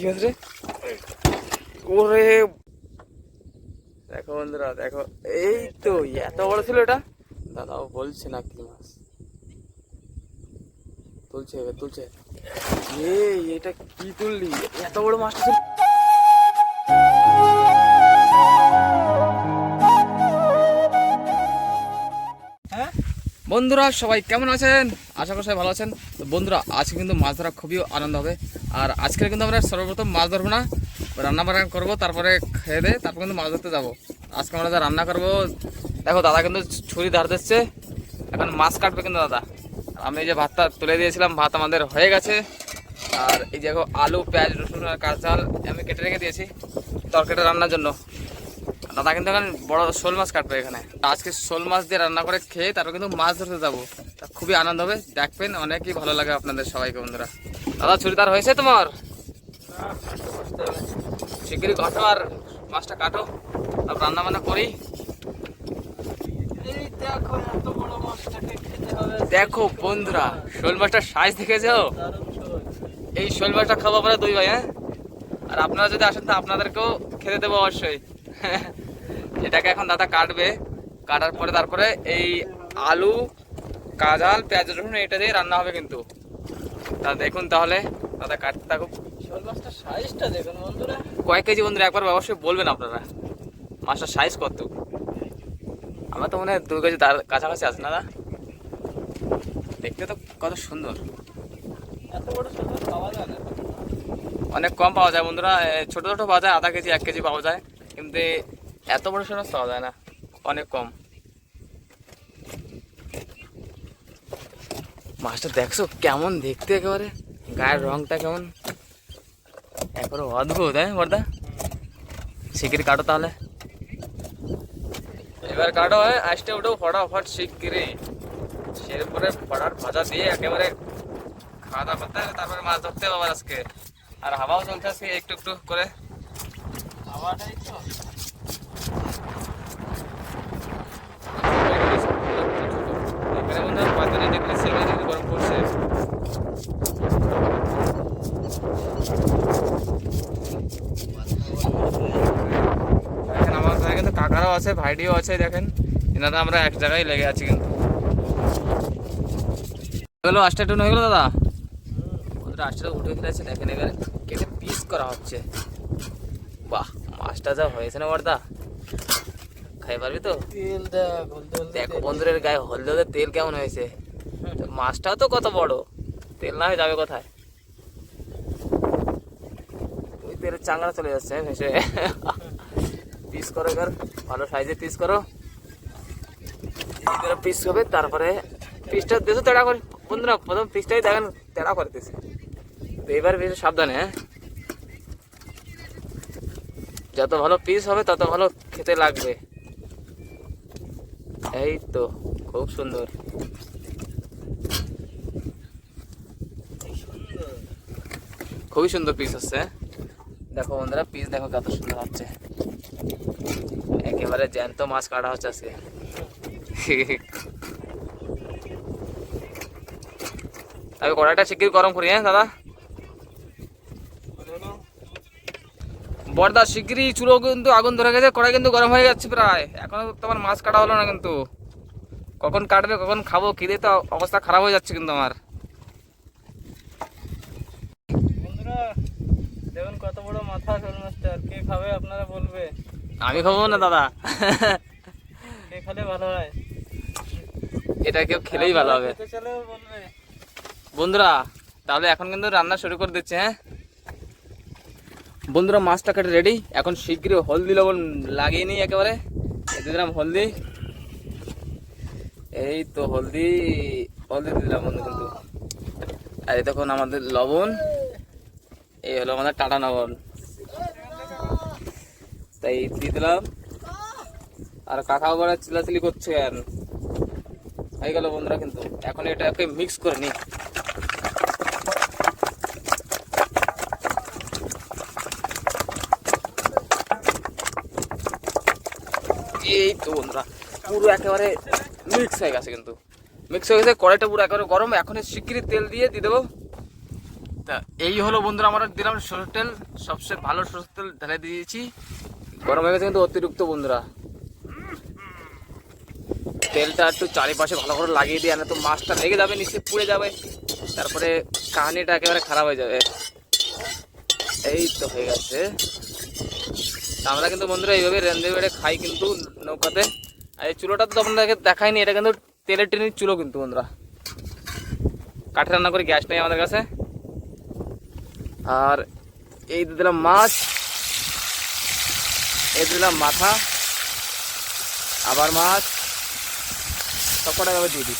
কি হচ্ছে রে? ওরে! দেখো বন্ধুরা দেখো এই তো এত বড় ছিল এটা? দাদাও বলছে না কি মাছ। তুলছে এবার তুলছে। এই এটা কি তুললি? এত বড় মাছটা ছিল। বন্ধুরা সবাই কেমন আছেন? আশা করি সবাই ভালো আছেন। তো বন্ধুরা আজকে কিন্তু মাছ ধরা খুবই আনন্দ হবে। আর আজকে কিন্তু আমরা সর্বপ্রথম মাছ ধরবো না, রান্না বান্না করব, তারপরে খেয়ে দে তারপর কিন্তু মাছ ধরতে যাব। আজকে আমরা যা রান্না করব, দেখো দাদা কিন্তু ছুরি ধার দিচ্ছে, এখন মাছ কাটবে কিন্তু দাদা। আমি এই যে ভাতটা তুলে দিয়েছিলাম, ভাত আমাদের হয়ে গেছে। আর এই দেখো আলু, পেঁয়াজ, রসুন আর কাঁচাল আমি কেটে রেখে দিয়েছি তরকারিটা রান্নার জন্য। দাদা কিন্তু এখন বড় শোল মাছ কাটবে এখানে। আজকে শোল মাছ দিয়ে রান্না করে খেয়ে তারপর কিন্তু মাছ ধরতে যাব। খুবই আনন্দ হবে, দেখবেন, অনেকই ভালো লাগে আপনাদের সবাইকে বন্ধুরা। দাদা চুড়িদার হয়েছে তোমার? শিগগিরই কাটো আর মাছটা কাটো। তারপর রান্না বান্না করি। এই দেখো বন্ধুরা শোল মাছটা সাইজ দেখেছ? এই শোল মাছটা খাব আমরা দুই ভাই হ্যাঁ? আর আপনারা যদি আসেন তো আপনাদেরকেও খেতে দেবো অবশ্যই। এটাকে এখন দাদা কাটবে। কাটার পরে তারপরে এই আলু কাজাল পেঁয়াজ রসুন এটা দিয়ে রান্না হবে কিন্তু। তা দেখুন তাহলে। দাদা কাটতে থাকুক শোল মাছটার সাইজটা দেখুন বন্ধুরা। কয়েক কেজি বন্ধুরা একবার অবশ্যই বলবেন আপনারা। মাছটার সাইজ কত? আমার তো মনে হয় দু কেজি তার কাছাকাছি আছে না দেখতে তো কত সুন্দর। এত বড় মাছ পাওয়া যায় না। অনেক কম পাওয়া যায় বন্ধুরা। ছোট ছোট পাওয়া যায় আধা কেজি এক কেজি পাওয়া যায়। কিন্তু এত বড় সড়ক পাওয়া যায় না। অনেক কম। মাছটা দেখছ কেমন দেখতে একেবারে? গায়ের রংটা কেমন? একবারে অদ্ভুত হ্যাঁ বর্দা? শিগগিরি কাটো তাহলে। এবার কাটো হ্যাঁ আসতে উঠো ফটাফট শিগগিরি সেরপরে ফটার ভাজা দিয়ে একেবারে খাওয়া দাওয়া করতে হবে, তারপরে মাছ ধরতে হবে আজকে। আর হাওয়াও চলছে আজকে, একটু একটু করে। খাওয়াটাই তো। পাতালি দেখলে সেগুলো দেখলে গরম পড়ছে। কাকারাও আছে, ভাইটিও আছে, দেখেন। এনারা আমরা এক জায়গায় লেগে আছি কিন্তু। গেলো আটটা টুন হয়ে গেলো, দাদা? ওদের আটটা উঠে ফেলেছে, দেখেন এখানে কেটে পিস করা হচ্ছে। বাহ, মাছটা যা হয়েছে না বর্দা খাই পারবি তো? তেল দেখ বন্ধুদের গায়ে হলদে তেল কেমন হয়েছে? মাছটাও তো কত বড়। তেল না হয়ে যাবে কোথায়? ওই তেলের চাঙ্গা চলে যাচ্ছে হ্যাঁ, ভেসে। পিস করো এবার ভালো সাইজে পিস করো। পিস হবে তারপরে পিসটা দেশো তেড়া করে। বন্ধুরা প্রথম পিসটাই দেখেন তেড়া করতেছে। তো এবার বেশি সাবধানে হ্যাঁ। যত ভালো পিস হবে তত ভালো খেতে লাগবে। এই তো খুব সুন্দর। খুবই সুন্দর পিস হচ্ছে। দেখো বন্ধুরা পিস দেখো কত সুন্দর হচ্ছে। একেবারে জ্যান্ত মাছ কাটা হচ্ছে আজকে। তবে কড়াইটা শিগগির গরম করি হ্যাঁ দাদা? বর্দা শিগগিরই চুলো কিন্তু আগুন ধরে গেছে কড়াই কিন্তু গরম হয়ে যাচ্ছে প্রায়। এখনও তোমার মাছ কাটা হলো না কিন্তু। কখন কাটবে কখন খাব খিদে তো অবস্থা খারাপ হয়ে যাচ্ছে কিন্তু আমার। দেখুন কত বড় মাথা শোল কে খাবে আপনারা বলবে। আমি খাব না দাদা। কে খেলে ভালো হয়? এটা কেউ খেলেই ভালো হবে। বন্ধুরা তাহলে এখন কিন্তু রান্না শুরু করে দিচ্ছে হ্যাঁ? বন্ধুরা, মাছটা কেটে রেডি এখন শীঘ্রই হলদি লবণ লাগিয়ে নিই একেবারে। দিলাম হলদি। এই তো হলদি হলদি দিলাম বন্ধু কিন্তু। আর এই তখন আমাদের লবণ। এই হলো আমাদের টাটা লবণ। তাই দিয়ে দিলাম। আর কাকাও করে চিলাচিলি করছে। কেন হয়ে গেল বন্ধুরা কিন্তু। এখন এটাকে মিক্স করে নিই। এই তো বন্ধুরা, পুরো একেবারে মিক্স হয়ে গেছে কিন্তু। মিক্স হয়ে গেছে, কড়াইটা পুরো একেবারে গরম। এখন শিগগিরই তেল দিয়ে দিয়ে দেবো। তা এই হলো বন্ধুরা আমরা দিলাম সরষের তেল। সবচেয়ে ভালো সরষের তেল ঢেলে দিয়েছি। গরম হয়ে গেছে কিন্তু অতিরিক্ত বন্ধুরা। তেলটা একটু চারিপাশে ভালো করে লাগিয়ে দিয়ে আনে তো মাছটা লেগে যাবে নিচে পুড়ে যাবে। তারপরে কাহানিটা একেবারে খারাপ হয়ে যাবে। এই তো হয়ে গেছে। আমরা কিন্তু বন্ধুরা এইভাবে রেঁধে বেড়ে খাই কিন্তু নৌকাতে। আর এই চুলোটা তো আপনাদেরকে দেখাইনি, এটা কিন্তু তেলের টেনের চুলো কিন্তু বন্ধুরা। কাঠে রান্না করে গ্যাস নেই আমাদের কাছে। আর এই দিলাম মাছ। এই দিলাম মাথা। আবার মাছ। সব কটা দিয়ে দিই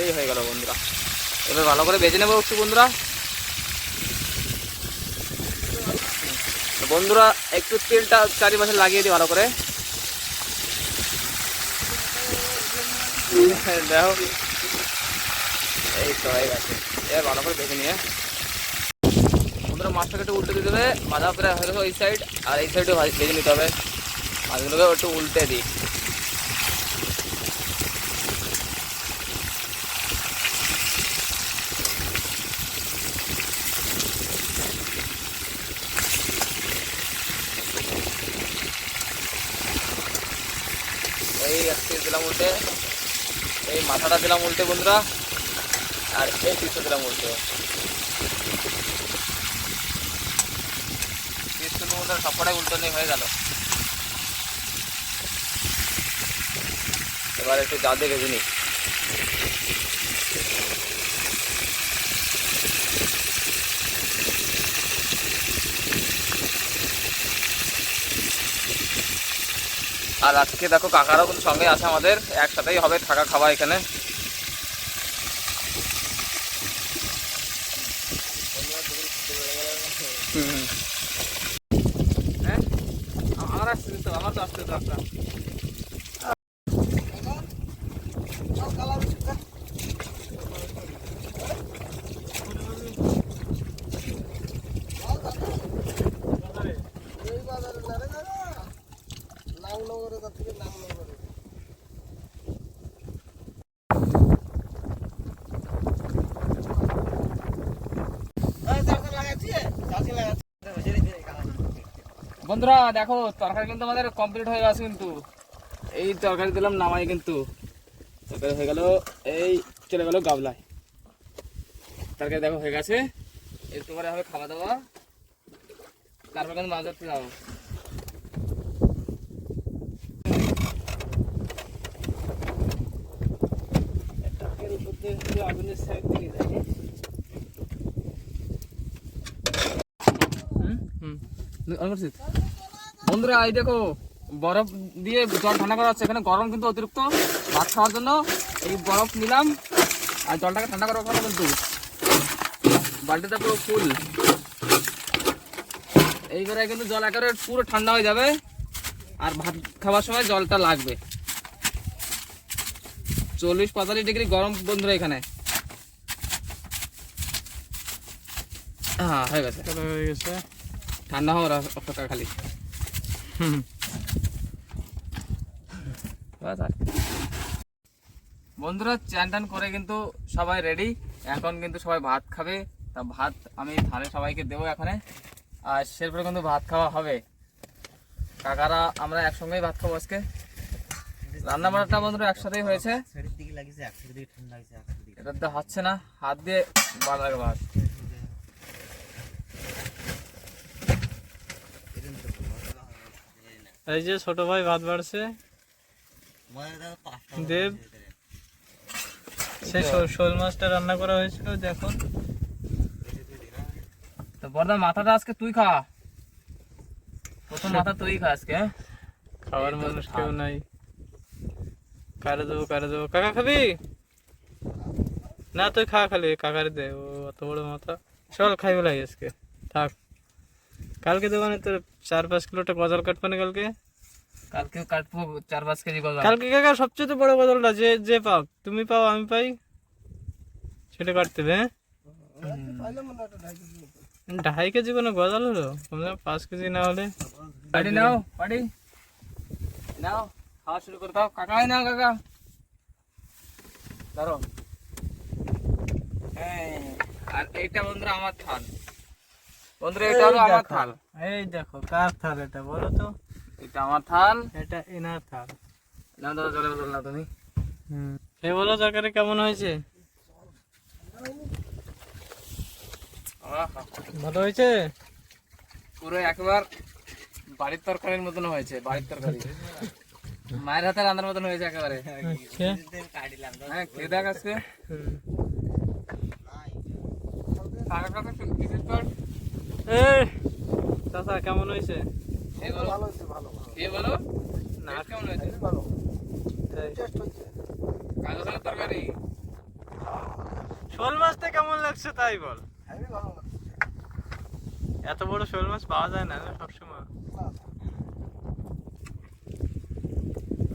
এই হয়ে গেল বন্ধুরা। এবার ভালো করে বেজে নেব একটু বন্ধুরা। বন্ধুরা, একটু তেলটা চারিপাশে লাগিয়ে দিই ভালো করে। দেখো। এই তো, হয়ে গেছে। এবার ভালো করে বেজে নিয়ে। বন্ধুরা, মাছটাকে একটু উল্টে দিতে হবে। মাথা প্রায় হয়ে গেছে ওই সাইড আর এই সাইডে ভেজে নিতে হবে। মাছগুলোকে একটু উল্টে দিই এই আজকে দিলাম উল্টে। এই মাথাটা দিলাম উল্টে বন্ধুরা। আর এই পিছু দিলাম উল্টে। কিন্তু বন্ধুরা সবকটাই উল্টো নিয়ে হয়ে গেল। এবার একটু যা দিয়ে ভেজে নিই। আর আজকে দেখো কাকারাও কিন্তু সঙ্গে আছে আমাদের, একসাথেই হবে থাকা খাওয়া এখানে। হ্যাঁ? আমার আসছে তো আমার তো আসছে তো একটা বন্ধুরা, দেখো, তরকারি কিন্তু আমাদের কমপ্লিট হয়ে গেছে কিন্তু। এই তরকারি দিলাম নামাই কিন্তু। তরকারি হয়ে গেল, এই চলে গেল গাবলায়। তরকারি দেখো হয়ে গেছে। একটু পরে হবে খাওয়া দাওয়া। তারপর কিন্তু মাছ ধরতে যাব। বন্ধুরা, এই দেখো, বরফ দিয়ে জল ঠান্ডা করা হচ্ছে। এখানে গরম কিন্তু অতিরিক্ত। ভাত খাওয়ার জন্য এই বরফ নিলাম আর জলটাকে ঠান্ডা করার ওখানে কিন্তু বালতিটা পুরো ফুল। এইবারে কিন্তু জল একেবারে পুরো ঠান্ডা হয়ে যাবে। আর ভাত খাওয়ার সময় জলটা লাগবে। চল্লিশ পঁয়তাল্লিশ ডিগ্রি গরম বন্ধুরা এখানে। হ্যাঁ হয়ে গেছে। হয়ে গেছে। ঠান্ডা হওয়ার অপেক্ষা খালি। হুম। বন্ধুরা চ্যান টান করে কিন্তু সবাই রেডি এখন কিন্তু সবাই ভাত খাবে। তা ভাত আমি থালে সবাইকে দেবো এখানে। আর সেরপরে কিন্তু ভাত খাওয়া হবে। কাকারা আমরা একসঙ্গেই ভাত খাব আজকে। রান্না বান্নাটা বন্ধুরা একসাথেই হয়েছে। এটা তো হচ্ছে না হাত দিয়ে লাগে ভাত। এই যে ছোট ভাই ভাত বাড়ছে। দেব সে শোল- শোল মাছটা রান্না করা হয়েছিল দেখুন। তো বর্দা মাথাটা আজকে তুই খা। প্রথম মাথা তুই খা আজকে হ্যাঁ? খাওয়ার মানুষ কেউ নাই। কারে দেবো কারে দেবো কাকা খাবি না তুই খা খালি কাকারে দে ও অত বড় মাথা। চল খাই বেলাই আজকে। থাক। কালকে দেবো না তোর চার পাঁচ কিলোটা গজাল কাটবানে কালকে? কালকে কাটবো চার পাঁচ কেজি গজা কালকে কাকা সবচেয়ে বড় গজালটা যে যে পাও তুমি পাও আমি পাই। সেটা কাটতে হবে হ্যাঁ? ঢাই কেজি কোনো গজাল হলো? পাঁচ কেজি না হলে। পাটি নাও পাটি। নাও। খাওয়া শুরু করে দাও। কাকা হয় না কাকা? ধরো আর এইটা বন্ধুরা আমার থাল। বন্ধুরা এটা হলো আমার থাল। এই দেখো কার থাল এটা বলো তো? এটা আমার থাল। এটা এনার থাল। না দাদা জলে বদল না তুমি। হুম। খেয়ে বলো তরকারি কেমন হয়েছে? ভালো হয়েছে? পুরো একবার বাড়ির তরকারির মতন হয়েছে বাড়ির তরকারি। মায়ের হাতে রান্নার মতন হয়েছে একেবারে। আচ্ছা। হ্যাঁ খেয়ে দেখ আজকে। চাচা কেমন হয়েছে? বলো। না। কেমন হয়েছে? কালো তরকারি? শোল মাছটা কেমন লাগছে তাই বল। এত বড় শোল মাছ পাওয়া যায় না না সবসময় আপনার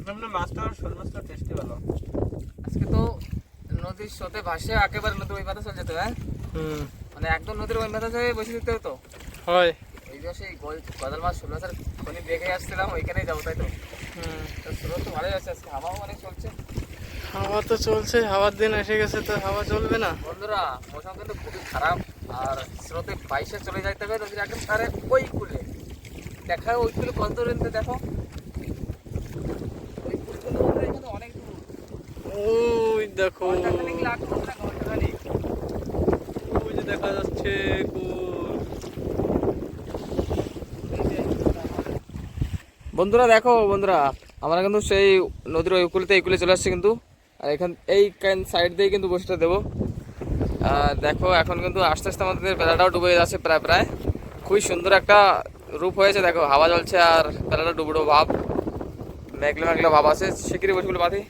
মাছটা আর শোল মাছটা টেস্টি ভালো। আজকে তো নদীর স্রোতে ভাসে একেবারে নদীর ওই চলে যেত হ্যাঁ। মানে একদম নদীর ওই থেকে বসে দিতে হতো। হয়। এই যে সেই গোল গজাল মাছ মাছের খনি দেখে আসছিলাম ওইখানেই যাব তাই তো? তো স্রোত তো ভালোই আছে আজকে হাওয়াও অনেক চলছে। হাওয়া তো চলছে হাওয়ার দিন এসে গেছে তো হাওয়া চলবে না। বন্ধুরা মৌসুম কিন্তু খুবই খারাপ আর স্রোতে বাইশে চলে যাইতে হবে নদীর একদম ধারে ওই কুলে। দেখা ওই কুলে কত দেখো ওই কুল কিন্তু বন্ধুরা এখানে অনেক দূর ওই দেখো। ওই যে দেখা যাচ্ছে বন্ধুরা দেখো বন্ধুরা আমরা কিন্তু সেই নদীর ওই কুলতে এই কুলে চলে আসছি কিন্তু। আর এখান এই সাইড দিয়ে কিন্তু বসেটা দেবো। আর দেখো এখন কিন্তু আস্তে আস্তে আমাদের বেলাটাও ডুবে যাচ্ছে প্রায় প্রায়। খুবই সুন্দর একটা রূপ হয়েছে দেখো হাওয়া চলছে আর বেলাটা ডুবুডো ভাব। মেঘলা মেঘলা ভাব আছে। শিগগিরই বসে বলে বাঁধি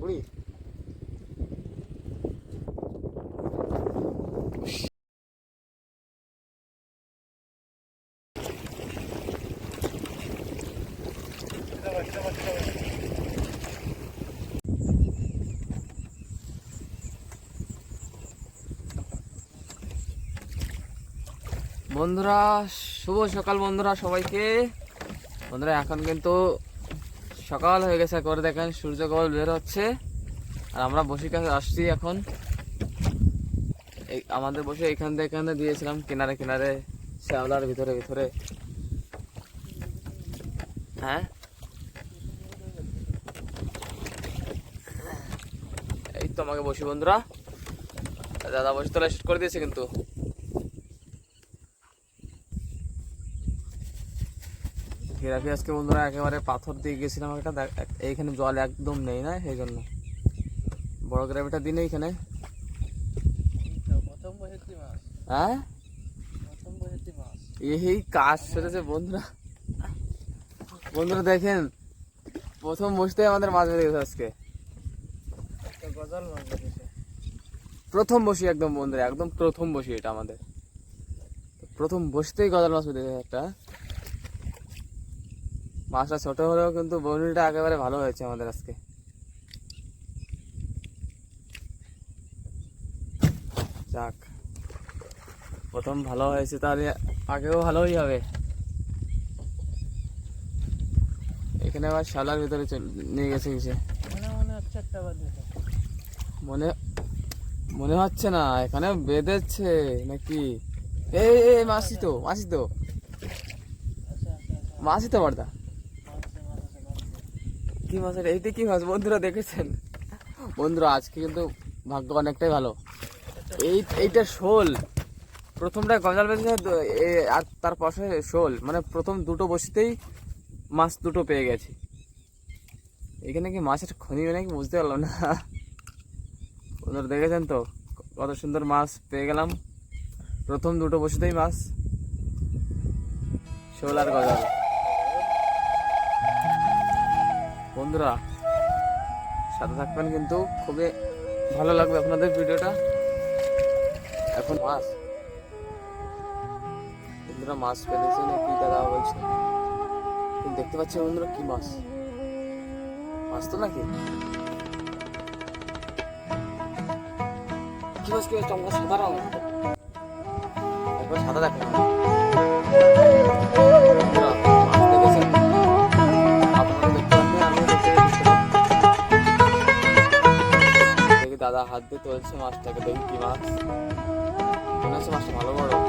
বুড়ি বন্ধুরা, শুভ সকাল বন্ধুরা সবাইকে। বন্ধুরা, এখন কিন্তু সকাল হয়ে গেছে, করে দেখেন সূর্য কেবল বের হচ্ছে। আর আমরা বসে কাছে আসছি এখন। আমাদের বসে এখান থেকে এখানে দিয়েছিলাম, কিনারে কিনারে, শ্যাওলার ভিতরে ভিতরে। হ্যাঁ? এই তো আমাকে বসি বন্ধুরা। দাদা বসে তোলা শুট করে দিয়েছে কিন্তু। ঘেরাফি আজকে বন্ধুরা একেবারে পাথর দিয়ে গেছিলাম একটা এইখানে জল একদম নেই না, সেই জন্য। বড় গ্রাভিটা দিন প্রথম হ্যাঁ? এই কাজ সেরেছে বন্ধুরা। বন্ধুরা দেখেন, প্রথম বসতে আমাদের মাছ বেঁধে গেছে আজকে। প্রথম বসি একদম বন্ধুরা, একদম প্রথম বসি এটা আমাদের। প্রথম বসতেই গজাল মাছ গেছে একটা। মাছটা ছোট হলেও কিন্তু বনিটা একেবারে ভালো হয়েছে আমাদের আজকে। যাক প্রথম ভালো হয়েছে তাহলে আগেও ভালোই হবে। এখানে আবার শালার ভিতরে চল- নিয়ে গেছে কিছু। মনে মনে হচ্ছে হচ্ছে না এখানে বেঁধেছে নাকি? এই মাসি তো মাসি তো আচ্ছা আচ্ছা আচ্ছা। মাসি তো বর্দা কি মাছ এটা? এইটা কি মাছ বন্ধুরা দেখেছেন? বন্ধুরা, আজকে কিন্তু ভাগ্য অনেকটাই ভালো। এই, এইটা শোল। প্রথমটা গজাল বেঁধেছে আর তার পাশে শোল। মানে প্রথম দুটো বসিতেই মাছ দুটো পেয়ে গেছি। এখানে কি মাছের খনি নাকি? বুঝতে পারলাম না। বন্ধুরা, দেখেছেন তো? কত সুন্দর মাছ পেয়ে গেলাম। প্রথম দুটো বসিতেই মাছ। শোল আর গজাল। বন্ধুরা, সাথে থাকবেন কিন্তু খুবই ভালো লাগবে আপনাদের ভিডিওটা। এখন মাছ। বন্ধুরা, মাছ পেলেছে না কি দাদা বলছে। দেখতে পাচ্ছি বন্ধুরা কি মাছ? মাছ তো নাকি? কি মাছ, কি সাদা রঙ একবার সাদা দেখো তুলছে মাছটাকে দেখি কি মাছ। মনে মাছটা ভালো বড়।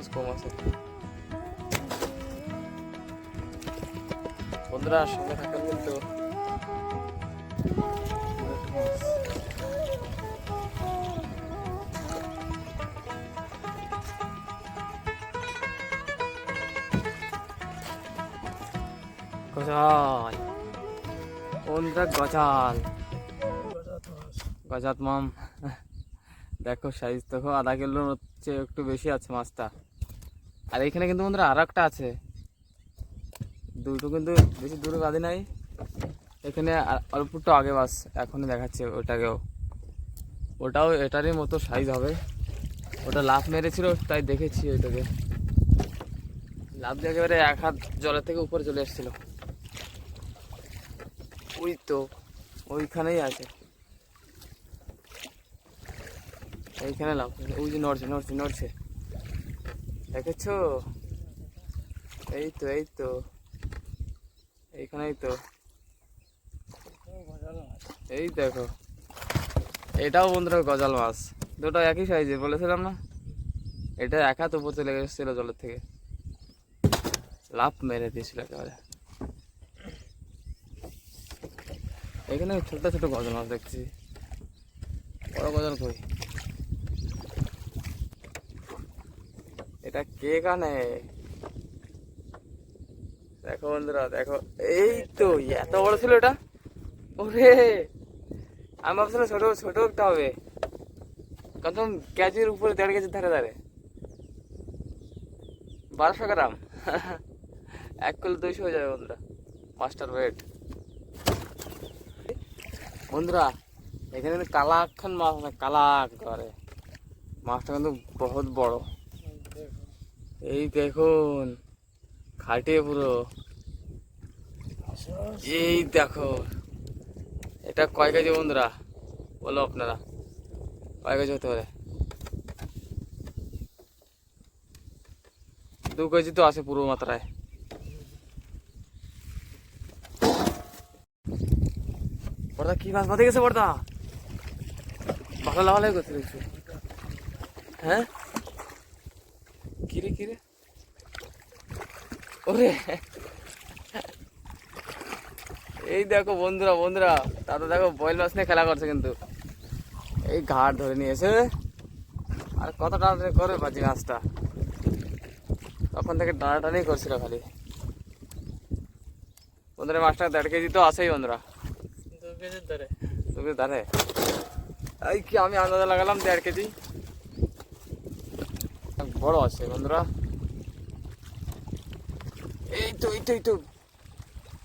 মাছ কম আছে। বন্ধুরা, সঙ্গে থাকবেন কিন্তু। গজাল। বন্ধুরা, গজাল। গজাত মাম। দেখো, সাইজ দেখো, আধা কিলোর হচ্ছে একটু বেশি আছে মাছটা। আর এখানে কিন্তু বন্ধুরা আর একটা আছে। দুটো কিন্তু বেশি দূরে বাঁধি নাই। এখানে আর- অল্প একটু আগে বাস, এখনই দেখাচ্ছে ওটাকেও। ওটাও এটারই মতো সাইজ হবে। ওটা লাফ মেরেছিল, তাই দেখেছি ওইটাকে। লাফ দিয়ে একেবারে এক হাত জলের থেকে উপরে চলে এসেছিল। ওই তো, ওইখানেই আছে। এইখানে লাভ ওই যে নড়ছে নড়ছে নড়ছে। দেখেছ? এই তো এই তো এইখানেই তো। এই দেখো। এটাও বন্ধুরা গজাল মাছ। দুটো একই সাইজে বলেছিলাম না? এটা এক হাত উপর চলে গেছিল জলের থেকে। লাভ মেরে দিয়েছিল একেবারে। এখানে ছোট ছোট গজাল মাছ দেখছি। বড় গজাল কই? এটা কে কানে দেখো বন্ধুরা, দেখো। এই তো, এত বড় ছিল এটা? ওরে, আমি ভাবছিলাম ছোট ছোট একটা হবে। কত কেজির উপরে দেড় কেজির ধারে ধারে। বারোশো গ্রাম। এক কিলো দুইশো হয়ে যাবে বন্ধুরা। Master weight. বন্ধুরা, এখানে কালাক্ষণ মাছ কালাক করে মাছটা কিন্তু বহুত বড়। এই দেখুন খাটিয়ে পুরো। এই দেখো, এটা কয় কেজি বন্ধুরা? বলো আপনারা, কয় কেজি হতে পারে? দু কেজি তো আছে পুরো মাত্রায়। বড়দা কি মাছ বাঁধে গেছে বড়দা ভালো লাগালাই করতে হ্যাঁ? কিরে কিরে? ওরে। এই দেখো বন্ধুরা বন্ধুরা দাদা দেখো বয়েল মাছ নিয়ে খেলা করছে কিন্তু। এই ঘাট ধরে নিয়েছে। আর কত টানাটানি করে বাজি মাছটা? তখন থেকে টানাটানি করছিল খালি। বন্ধুরা মাছটা দেড় কেজি তো আছেই বন্ধুরা। দু কেজির ধরে তুমি জানে এই কি আমি আন্দাজে লাগালাম দেড় কেজি? বড় আছে বন্ধুরা। এই তো এই তো এই তো।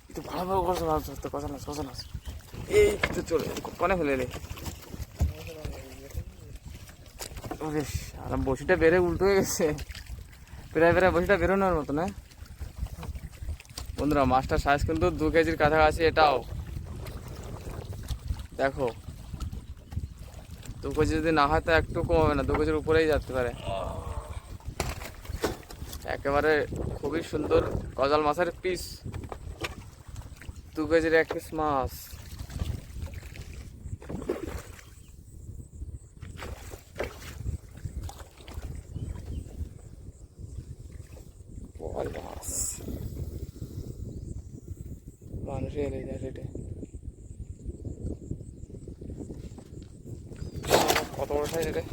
এই তো ভালো ভালো কথা মাছ ধরতে কথা না কথা না এই তো চলে কনে ফেলে রে সারা বসিটা বেড়ে উল্টো হয়ে গেছে। প্রায় প্রায় বসিটা বেরোনোর মতো, না? বন্ধুরা, মাছটার সাইজ কিন্তু দু কেজির কাছাকাছি, এটাও। দেখো। দু কেজি যদি না হয়, তো একটু কমাবে না, দু কেজির উপরেই যেতে পারে। একেবারে খুবই সুন্দর গজাল মাছের পিস দু কেজির এক পিস মাছ বল মাছ মানুষই এলে যায় সেটা কত বড় সাইজ এটা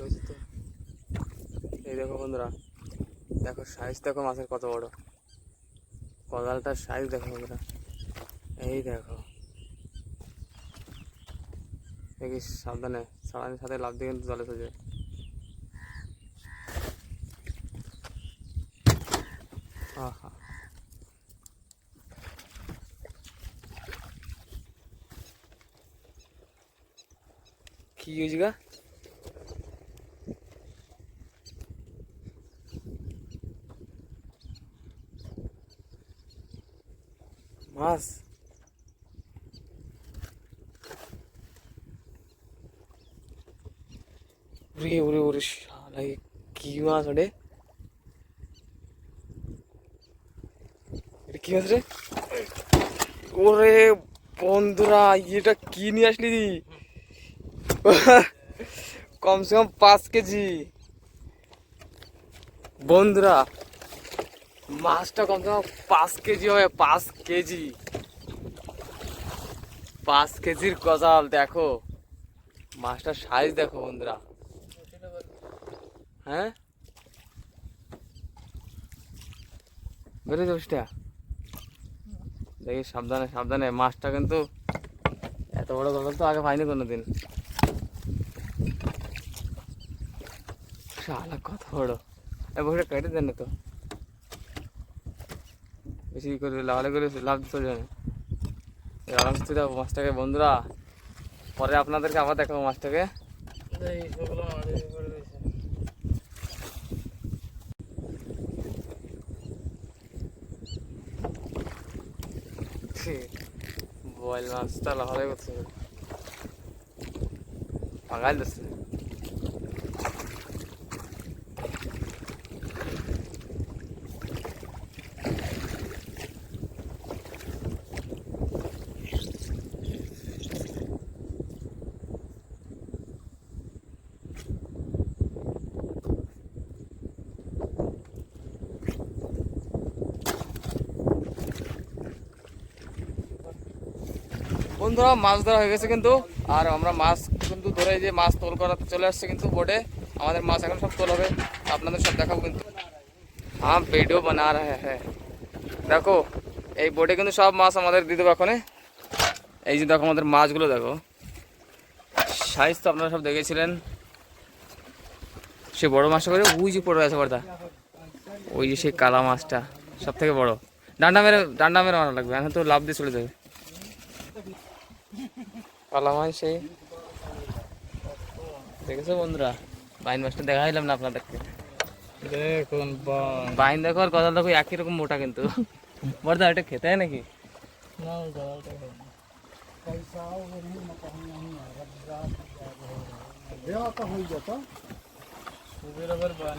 হয়েছে তো এই দেখো বন্ধুরা দেখো সাইজ দেখো, মাছের কত বড়। কদালটার সাইজ দেখো বন্ধুরা এই দেখো। দেখিস সাবধানে সারানির সাথে লাভ দিয়ে কিন্তু জলে আহা। কি হয়েছে গা মাছ উরে উরে উরে শালা এ কি মাছ ওরে এটা কি রে? ওরে বন্ধুরা এটা কি নিয়ে আসলি? কমসে কম পাঁচ কেজি। বন্ধুরা, মাছটা কমসে কম পাঁচ কেজি হবে, পাঁচ কেজি। পাঁচ কেজির গজাল, দেখো। মাছটার সাইজ দেখো, বন্ধুরা। হ্যাঁ? বেরো দোষটা দেখি সাবধানে সাবধানে। মাছটা কিন্তু এত বড় গজাল তো আগে পাইনি কোনোদিন। শালা, কত বড়। এ বসে কেটে দেন তো। বেশি করে লাগালে করে লাভ চলে যায় না। এই আরামসে দাও মাছটাকে। বন্ধুরা, পরে আপনাদেরকে আবার দেখাবো মাছটাকে। এই ওগুলো মাটির উপরে রয়েছে বয়েল বন্ধুরা মাছ ধরা হয়ে গেছে কিন্তু। আর আমরা মাছ কিন্তু ধরে যে মাছ তোল করাতে চলে আসছে কিন্তু বোটে আমাদের মাছ এখন সব তোল হবে, আপনাদের সব দেখাবো কিন্তু। হ্যাঁ ভিডিও বানা রহে হ্যাঁ দেখো, এই বোটে কিন্তু সব মাছ আমাদের দিয়ে দেবো এখন এই যে দেখো আমাদের মাছগুলো দেখো। সাইজ তো আপনারা সব দেখেছিলেন। সে বড় মাছটা করে, ওই যে পড়ে আছে বড়দা ওই যে সেই কালা মাছটা সব থেকে বড়। ডান্ডা মেরে ডান্ডা মেরে মারা লাগবে, এখন তো লাভ দিয়ে চলে যাবে। কালা মাছ সেই। দেখেছ বন্ধুরা? বাইন মাছটা দেখাইলাম না আপনাদেরকে। দেখুন বান বাইন দেখো আর কথা দেখো একই রকম মোটা কিন্তু। বড়দা এটা খেতে হয় নাকি? না গলাটা সুদের আবার বান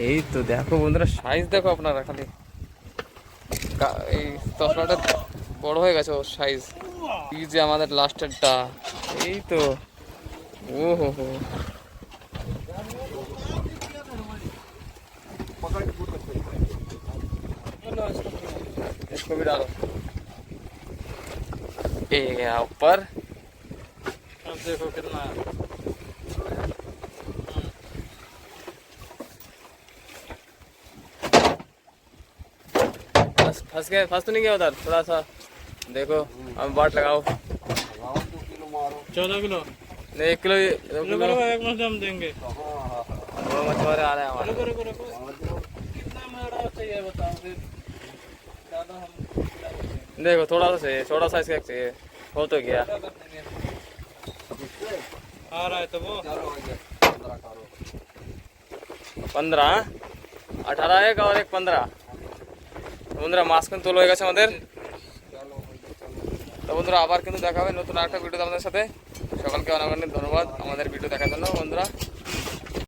এই তো দেখো বন্ধুরা সাইজ দেখো আপনারা খালি কা- এই তসলাটা বড় হয়ে গেছে ওর সাইজ এই যে আমাদের লাস্টেরটা এই তো ও হো হো इसको भी डालो ये गया ऊपर अब देखो कितना फंस गए फंस तो नहीं गया उधर थोड़ा सा देखो हम बाट लगाओ। चौदह किलो। नहीं एक किलो हम देंगे। दो मछुआरे आ रहे हैं हमारे। देखो थोड़ा सा चाहिए थोड़ा सा इसका चाहिए हो। तो गया। आ रहा है तो वो। पंद्रह अठारह एक और एक पंद्रह। বন্ধুরা, মাছ কিন্তু তোলা হয়ে গেছে আমাদের। তো বন্ধুরা, আবার কিন্তু দেখাবে নতুন আরেকটা ভিডিও আমাদের সাথে। সকলকে অনেক অনেক ধন্যবাদ আমাদের ভিডিও দেখার জন্য, বন্ধুরা।